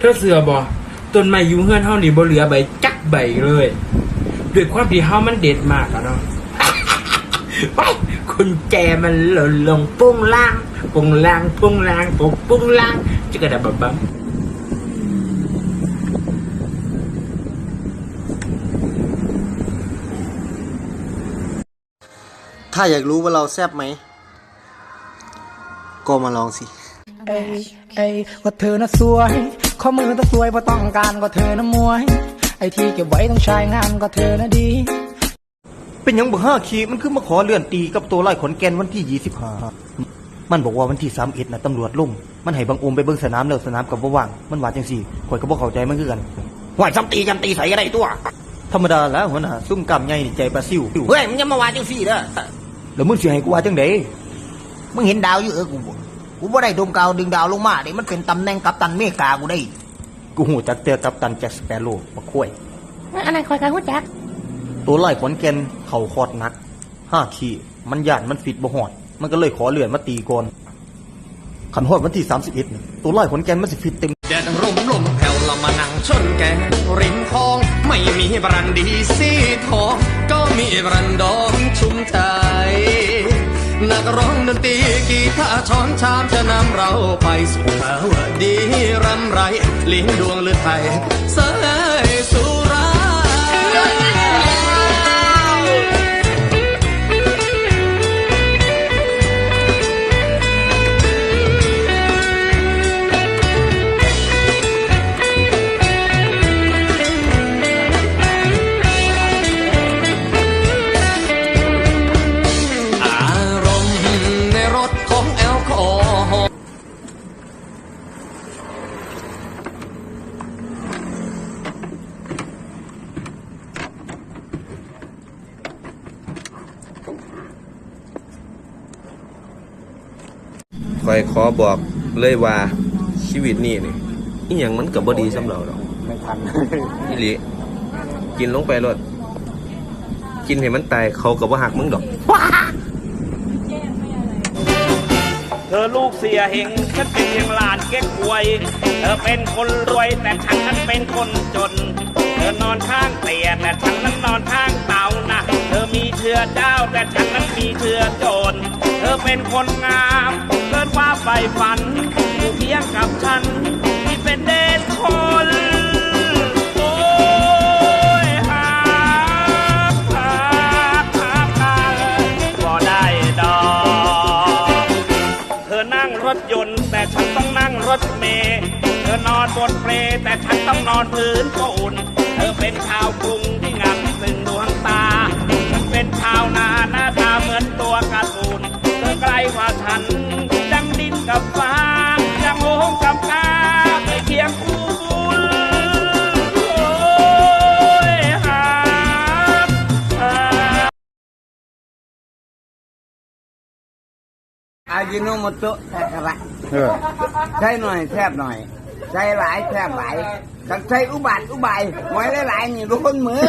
เธอเสือบ่ต้นไม้อยู่เฮือนเฮานี่บ่เหลือใบจักใบเลยด้วยความที่เฮามันเด็ดมากอะเนาะไปคุณแจมันหล่นลงปุ้งล่างปุ้งล่างปุ้งล่างปุ้งปุ้งล่างจะกระดับบับถ้าอยากรู้ว่าเราแซบไหม ก็มาลองสิ เอ้ยเอ้ยว่าเธอน่ะสวย ข้อมือต้องสวยเพราะต้องการก็เธอน่ะมวย ไอ้ที่เก็บไว้ต้องใช้งานก็เธอน่ะดี เป็นหยังบ่ห้าขีมันคือมาขอเลื่อนตีกับตัวไล่ขนแกนวันที่ยี่สิบห้ามันบอกว่าวันที่สามเอ็ดนะตำรวจลงมันให้บางโอมไปเบิ่งสนามแล้วสนามกับบ่ว่างมันว่าจังสี่ข่อยก็บ่เข้าใจมันคือกันว่าจำตีจำตีใส่อะไรตัว ธรรมดาแล้วหัวหน้าซุ่มกำใหญ่นี่ใจปลาซิวเฮ้ยมึงอย่ามาว่าจังสี่เด้อแล้วมึงสิให้กูว่าจังไดมึงเห็นดาวอยู่เออกู บ่กูบ่ได้ดมกาวดึงดาวลงมาเด้มันเป็นตำแหน่งกัปตันเมกากูได้ กูหูจักเตือกับตันแจ็คสเปโร่มาคุยอันนั้นคอยกันหูจัก ตัวไล่ขนแกนเข่าคอดหนักห้าขีมันย่านมันฟิตบ่ฮอด มันก็เลยขอเลื่อนมาตีก่อนขันฮอดวันที่สามสิบเอ็ดนี่ตัวไล่ขนแกนมันสิฟิตเต็มแดดร่มลมแผ่วเรามานั่งชนแกงริมคลอง ไม่มีบรันดีสีทองก็มีบรันดองชุ่มใจ กีตาช้อนชามจะนำเราไปสู่ภาวะดีรำไรลิ้นดวงหรือไทยเส ของแอลกอฮอล์คอยขอบอกเลยว่าชีวิตนี่นี่อีหยังมันกับบดีสำหรับเราไม่ทันอีหลีกินลงไปรถกินให้มันตายเขากับว่าหักมึงดอก เธอลูกเสียเฮงฉันเป็นเพียงหลานเก๊กหวย เธอเป็นคนรวยแต่ฉันนั้นเป็นคนจน เธอนอนข้างเตียงแต่ฉันนั้นนอนข้างเตานะเธอมีเชื้อเจ้าแต่ฉันนั้นมีเชื้อโจร เธอเป็นคนงามเกินว่าใฝ่ฝันอยู่เพียงกับฉันที่เป็นเดช บนเปลแต่ฉันต้องนอนพื้นปูนเธอเป็นชาวกรุงที่งันซึ่งดวงตาฉันเป็นชาวนาหน้าตาเหมือนตัวการ์ตูนเธอไกลกว่าฉันดังดินกับฟ้าดังโลงกับกาไม่เคียงคู่บุญโอ้ยหาหาอายิโนโมโตะแทกระใช้หน่อยแทบหน่อย ใช่หลายแทบหลายกันใช้อุบัติอุบายหมอยหลายๆนี่รู้คนเหมือน